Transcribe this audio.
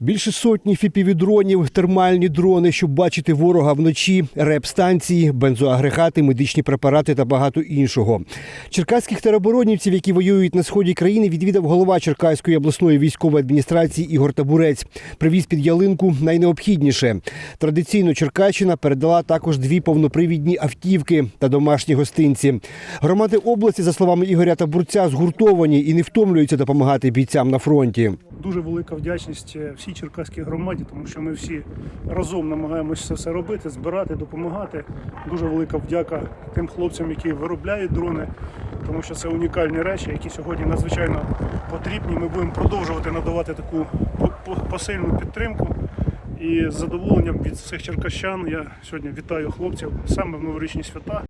Більше сотні фіпівідронів, термальні дрони, щоб бачити ворога вночі, реп-станції, бензоагрегати, медичні препарати та багато іншого. Черкаських тероборонівців, які воюють на сході країни, відвідав голова Черкаської обласної військової адміністрації Ігор Табурець. Привіз під ялинку найнеобхідніше. Традиційно Черкащина передала також дві повнопривідні автівки та домашні гостинці. Громади області, за словами Ігоря Табурця, згуртовані і не втомлюються допомагати бійцям на фронті. Дуже велика вдячність всій черкаській громаді, тому що ми всі разом намагаємося це все робити, збирати, допомагати. Дуже велика вдяка тим хлопцям, які виробляють дрони, тому що це унікальні речі, які сьогодні надзвичайно потрібні. Ми будемо продовжувати надавати таку по- по- посильну підтримку. І з задоволенням від всіх черкащан я сьогодні вітаю хлопців саме в новорічні свята.